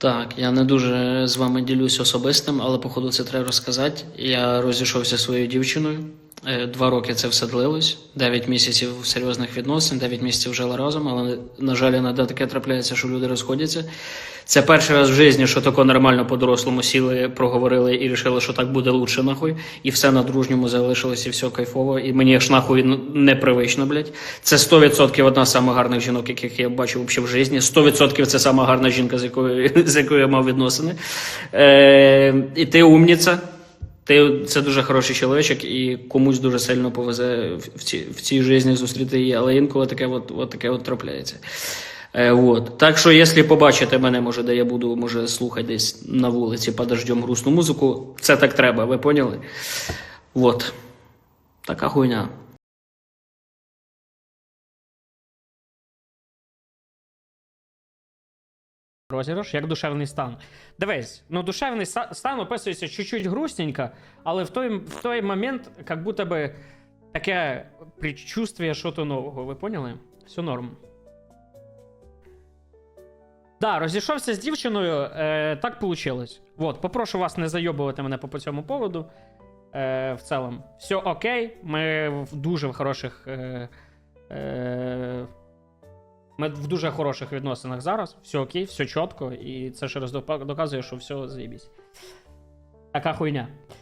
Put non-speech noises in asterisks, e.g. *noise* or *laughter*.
Так, я не дуже з вами ділюсь особистим, але походу це треба розказати. Я розійшовся зі своєю дівчиною. Е, Два роки це все длилось, 9 місяців серйозних відносин, 9 місяців жили разом, але, на жаль, іноді таке трапляється, що люди розходяться. Це перший раз в житті, що тако нормально по-дорослому сіли, проговорили і рішили, що так буде лучше нахуй. І все на дружньому залишилось, і все кайфово. І мені ж нахуй непривично, блядь. Це 100% одна з самих гарних жінок, яких я бачив взагалі в житті. 100% це сама гарна жінка, з якою, *laughs* з якою я мав відносини. Е, і ти умніця. Ти це дуже хороший чоловічок, і комусь дуже сильно повезе в цій, в цій житті зустріти її, але інколи таке от, от таке от трапляється. Е, вот. Так що, якщо побачите мене, може, де я буду, може, слухати десь на вулиці під дождем грустну музику, це так треба, ви поняли? Вот. Така хуйня. Розіграш, як душевний стан. Дивись, ну душевний стан описується чуть-чуть грустненько, але в той, в той момент, як будто би таке предчувствие що-то нового. Ви поняли? Все норм. Да, розійшовся з дівчиною, е, так вийшло. Вот, попрошу вас не зайобувати мене по цьому поводу. Е, в цілому, все окей. Ми в дуже хороших. Е, е, ми в дуже хороших відносинах зараз. Все окей, все чітко, і це ще раз доказує, що все заєбісь. Така хуйня.